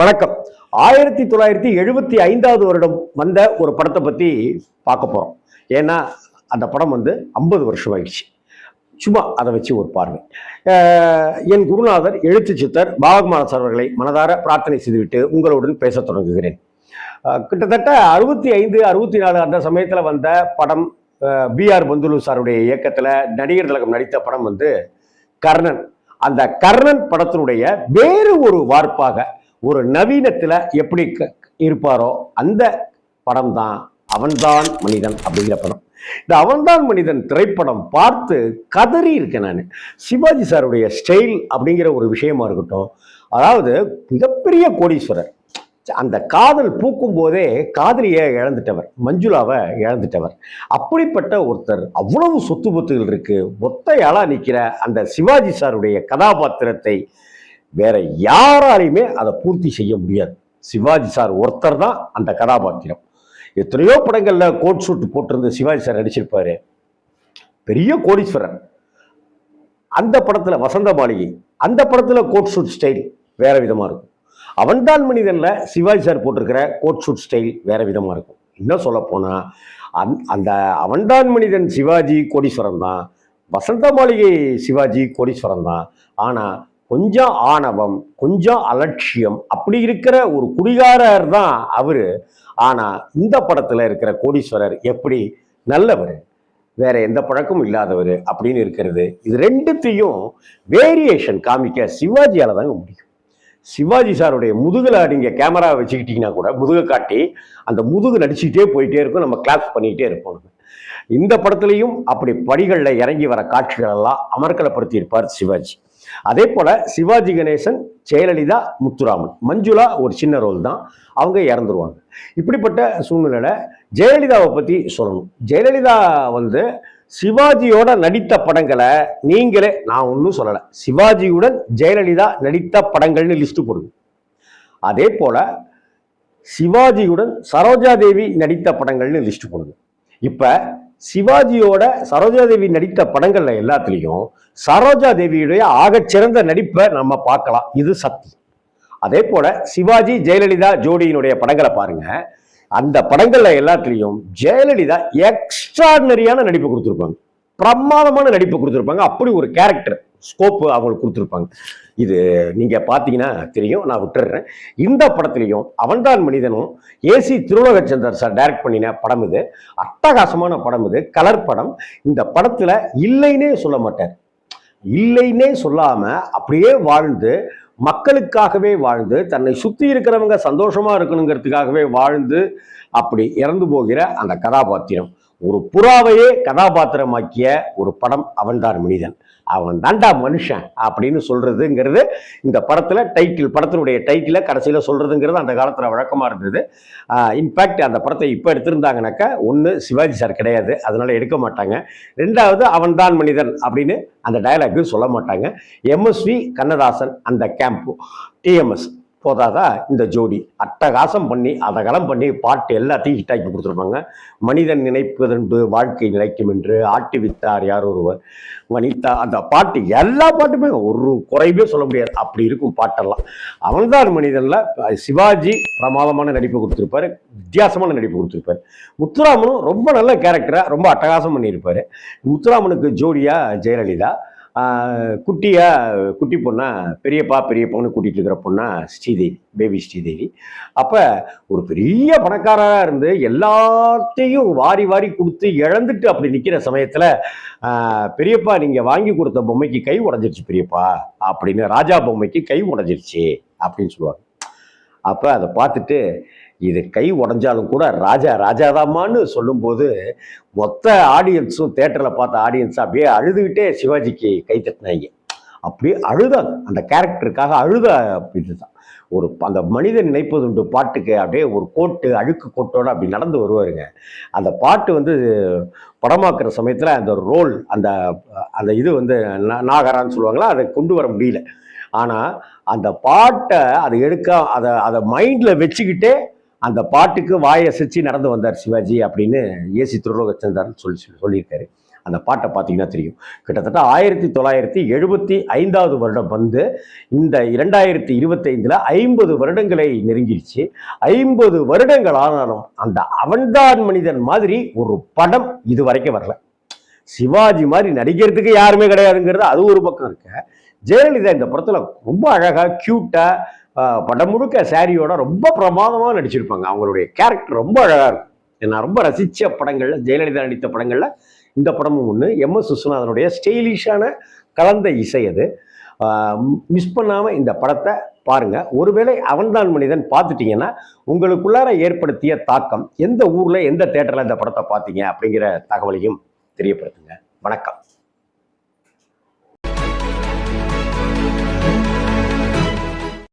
வணக்கம். ஆயிரத்தி தொள்ளாயிரத்தி எழுபத்தி ஐந்தாவது வருடம் வந்த ஒரு படத்தை பற்றி பார்க்க போகிறோம் ஏன்னா அந்த படம் வந்து ஐம்பது வருஷம் ஆயிடுச்சு. சும்மா அதை வச்சு ஒரு பார்வை. என் குருநாதர் எழுத்து சித்தர் பாகமானஸ் அவர்களை மனதார பிரார்த்தனை செய்துவிட்டு உங்களுடன் பேசத் தொடங்குகிறேன். கிட்டத்தட்ட அறுபத்தி ஐந்து அறுபத்தி நாலு அந்த சமயத்தில் வந்த படம் பிஆர் பந்துலு சாருடைய இயக்கத்தில் நடிகர் திலகம் நடித்த படம் வந்து கர்ணன். அந்த கர்ணன் படத்தினுடைய வேறு ஒரு வார்ப்பாக ஒரு நவீனத்தில் எப்படி க- இருப்பாரோ அந்த படம் தான் அவன்தான் மனிதன் அப்படிங்கிற படம். இந்த அவன்தான் மனிதன் திரைப்படம் பார்த்து கதறி இருக்கேன் நான். சிவாஜி சாருடைய ஸ்டைல் அப்படிங்கிற ஒரு விஷயமா இருக்கட்டும் அதாவது மிகப்பெரிய கோடீஸ்வரர். அந்த காதல் பூக்கும் போதே காதலியை இழந்துட்டவர் மஞ்சுளாவை இழந்துட்டவர். அப்படிப்பட்ட ஒருத்தர் அவ்வளவு சொத்து பொத்துகள் இருக்கு. ஒத்தையாளா நிற்கிற அந்த சிவாஜி சாருடைய கதாபாத்திரத்தை வேற யாராலையுமே அதை பூர்த்தி செய்ய முடியாது. சிவாஜி சார் ஒருத்தர் தான் அந்த கதாபாத்திரம். எத்தனையோ படங்களில் கோட் சூட் போட்டிருந்த சிவாஜி சார் நடிச்சிருப்பாரு. பெரிய கோடீஸ்வரன் அந்த படத்தில் வசந்த மாளிகை அந்த படத்தில் கோட் சூட் ஸ்டைல் வேற விதமாக இருக்கும். அவன்தான் மனிதனில் சிவாஜி சார் போட்டிருக்கிற கோட் சூட் ஸ்டைல் வேற விதமாக இருக்கும். இன்னும் சொல்ல போனால் அந் அந்த அவன்தான் மனிதன் சிவாஜி கோடீஸ்வரன் தான். வசந்த மாளிகை சிவாஜி கோடீஸ்வரன் தான். ஆனால் கொஞ்சம் ஆணவம் கொஞ்சம் அலட்சியம் அப்படி இருக்கிற ஒரு குடிகாரர் தான் அவரு. ஆனா இந்த படத்துல இருக்கிற கோடீஸ்வரர் எப்படி? நல்லவர். வேற எந்த பழக்கமும் இல்லாதவர் அப்படின்னு இருக்கிறது. இது ரெண்டுத்தையும் வேரியேஷன் காமிக்க சிவாஜியால தாங்க முடியும். சிவாஜி சாருடைய முதுகில் நீங்க கேமரா வச்சுக்கிட்டீங்கன்னா கூட முதுகை காட்டி அந்த முதுகு நடிச்சுக்கிட்டே போயிட்டே இருக்கும். நம்ம கிளாப்ஸ் பண்ணிக்கிட்டே இருப்போம். இந்த படத்துலையும் அப்படி படிகளில் இறங்கி வர காட்சிகளெல்லாம் எல்லாம் சிவாஜி. அதே போல சிவாஜி கணேசன் ஜெயலலிதா முத்துராமன். மஞ்சுளா ஒரு சின்ன ரோல் தான். அவங்க இறந்துருவாங்க. இப்படிப்பட்ட சூழ்நிலையில ஜெயலலிதாவை பத்தி சொல்லணும். ஜெயலலிதா வந்து சிவாஜியோட நடித்த படங்களை நீங்களே நான் ஒன்றும் சொல்லலை சிவாஜியுடன் ஜெயலலிதா நடித்த படங்கள்னு லிஸ்ட் போடுங்க. அதே போல சிவாஜியுடன் சரோஜா தேவி நடித்த படங்கள்னு லிஸ்ட் போடுங்க. இப்ப சிவாஜியோட சரோஜா தேவி நடித்த படங்கள்ல எல்லாத்துலேயும் சரோஜா தேவியுடைய ஆகச்சிறந்த நடிப்பை நம்ம பார்க்கலாம். இது சத்தியம் அதே போல சிவாஜி ஜெயலலிதா ஜோடியினுடைய படங்களை பாருங்க. அந்த படங்கள்ல எல்லாத்துலேயும் ஜெயலலிதா எக்ஸ்ட்ராடினரியான நடிப்பு கொடுத்துருப்பாங்க. பிரமாதமான நடிப்பு கொடுத்துருப்பாங்க. அப்படி ஒரு கேரக்டர் ஸ்கோப்பு அவங்களுக்கு கொடுத்துருப்பாங்க. இது நீங்கள் பார்த்தீங்கன்னா தெரியும் நான் விட்டுடுறேன் இந்த படத்துலையும் அவன்தான் மனிதனும் ஏசி திருலோகச்சந்தர் சார் டைரக்ட் பண்ணின படம் இது. அட்டகாசமான படம் இது. கலர் படம். இந்த படத்தில் இல்லைன்னே சொல்ல மாட்டார். இல்லைன்னே சொல்லாமல் அப்படியே வாழ்ந்து மக்களுக்காகவே வாழ்ந்து தன்னை சுற்றி இருக்கிறவங்க சந்தோஷமாக இருக்கணுங்கிறதுக்காகவே வாழ்ந்து அப்படி இறந்து போகிற அந்த கதாபாத்திரம். ஒரு புறாவையே கதாபாத்திரமாக்கிய ஒரு படம் அவன்தான் மனிதன். அவன் தாண்டா மனுஷன் அப்படின்னு சொல்றதுங்கிறது இந்த படத்துல டைட்டில் படத்தினுடைய டைட்டில கடைசியில சொல்றதுங்கிறது அந்த காலத்துல வழக்கமா இருந்தது. இன்ஃபேக்ட் அந்த படத்தை இப்போ எடுத்திருந்தாங்கனாக்கா ஒன்று சிவாஜி சார் கிடையாது. அதனால எடுக்க மாட்டாங்க. ரெண்டாவது அவன்தான் மனிதன் அப்படின்னு அந்த டயலாக்கு சொல்ல மாட்டாங்க. எம்எஸ்வி கண்ணதாசன் அந்த கேம்ப் டிஎம்எஸ் போதாதா? இந்த ஜோடி. அட்டகாசம் பண்ணி அதகலம் பண்ணி பாட்டு எல்லாத்தையும் ஹிட்டாக்கி கொடுத்துருப்பாங்க. மனிதன் நினைப்பதென்று வாழ்க்கை நினைக்கும் என்று ஆட்டி வித்தார் யார் ஒருவர்? வனிதா அந்த பாட்டு எல்லா பாட்டுமே ஒரு குறைவே சொல்ல முடியாது. அப்படி இருக்கும் பாட்டெல்லாம். அவன்தான் மனிதனில் சிவாஜி பிரமாதமான நடிப்பு கொடுத்துருப்பாரு. வித்தியாசமான நடிப்பு கொடுத்துருப்பாரு. முத்துராமனும் ரொம்ப நல்ல கேரக்டராக ரொம்ப அட்டகாசம் பண்ணியிருப்பார். முத்துராமனுக்கு ஜோடியாக ஜெயலலிதா. குட்டியாக குட்டியா குட்டி பொண்ணா பெரியப்பா பெரிய பொண்ணு கூட்டிகிட்டு இருக்கிற பொண்ணா ஸ்ரீதேவி பேபி ஸ்ரீதேவி. அப்போ ஒரு பெரிய பணக்காரராக இருந்து எல்லாத்தையும் வாரி வாரி கொடுத்து இழந்துட்டு அப்படி நிற்கிற சமயத்தில் பெரியப்பா நீங்கள் வாங்கி கொடுத்த பொம்மைக்கு கை உடஞ்சிருச்சு பெரியப்பா அப்படின்னு ராஜா பொம்மைக்கு கை உடஞ்சிருச்சு அப்படின்னு சொல்லுவாங்க. அப்போ அதை பார்த்துட்டு இது கை உடஞ்சாலும் கூட ராஜா ராஜாதாமான்னு சொல்லும்போது மொத்த ஆடியன்ஸும் தேட்டரில் பார்த்த ஆடியன்ஸ் அப்படியே அழுதுகிட்டே சிவாஜிக்கு கை தட்டினாங்க. அப்படியே அழுதாங்க அந்த கேரக்டருக்காக அழுத இதுதான். ஒரு அந்த மனிதன் நினைப்பதுண்டு பாட்டுக்கு அப்படியே ஒரு கோட்டு அழுக்கு கோட்டோடு அப்படி நடந்து வருவாருங்க. அந்த பாட்டு வந்து படமாக்குற சமயத்தில் அந்த ரோல் அந்த அந்த இது வந்து நாகரான்னு சொல்லுவாங்களா அதை கொண்டு வர முடியல. ஆனால் அந்த பாட்டை அதை எடுக்க அதை அதை மைண்டில் வச்சுக்கிட்டே அந்த பாட்டுக்கு வாயை அசைச்சு நடந்து வந்தார் சிவாஜி அப்படின்னு ஏசி திருலோகச்சந்தர் சொல்லி சொல்லி- சொல்லியிருக்காரு. அந்த பாட்டை பார்த்தீங்கன்னா தெரியும். கிட்டத்தட்ட ஆயிரத்தி தொள்ளாயிரத்தி எழுபத்தி ஐந்தாவது வருடம் வந்து இந்த இரண்டாயிரத்தி இருபத்தைந்தில் ஐம்பது வருடங்களை நெருங்கிருச்சு. ஐம்பது வருடங்கள் ஆனாலும் அந்த அவன்தான் மனிதன் மாதிரி ஒரு படம் இது வரைக்கும் வரல. சிவாஜி மாதிரி நடிக்கிறதுக்கு யாருமே கிடையாதுங்கிறது அது ஒரு பக்கம் இருக்க. ஜெயலலிதா இந்த படத்தில் ரொம்ப அழகாக க்யூட்டாக படம் முழுக்க சாரியோட ரொம்ப பிரமாதமாக நடிச்சிருப்பாங்க. அவங்களுடைய கேரக்டர் ரொம்ப அழகாக இருக்கும். நான் ரொம்ப ரசித்த படங்களில் ஜெயலலிதா நடித்த படங்களில் இந்த படமும் ஒன்று எம். எஸ். விஸ்வநாதனுடைய ஸ்டைலிஷான கலந்த இசை அது. மிஸ் பண்ணாமல் இந்த படத்தை பாருங்கள் ஒருவேளை அவன்தான் மனிதன் பார்த்துட்டீங்கன்னா உங்களுக்குள்ளார ஏற்படுத்திய தாக்கம் எந்த ஊரில் எந்த தேட்டரில் இந்த படத்தை பார்த்தீங்க அப்படிங்கிற தகவலையும் தெரியப்படுத்துங்க. வணக்கம்.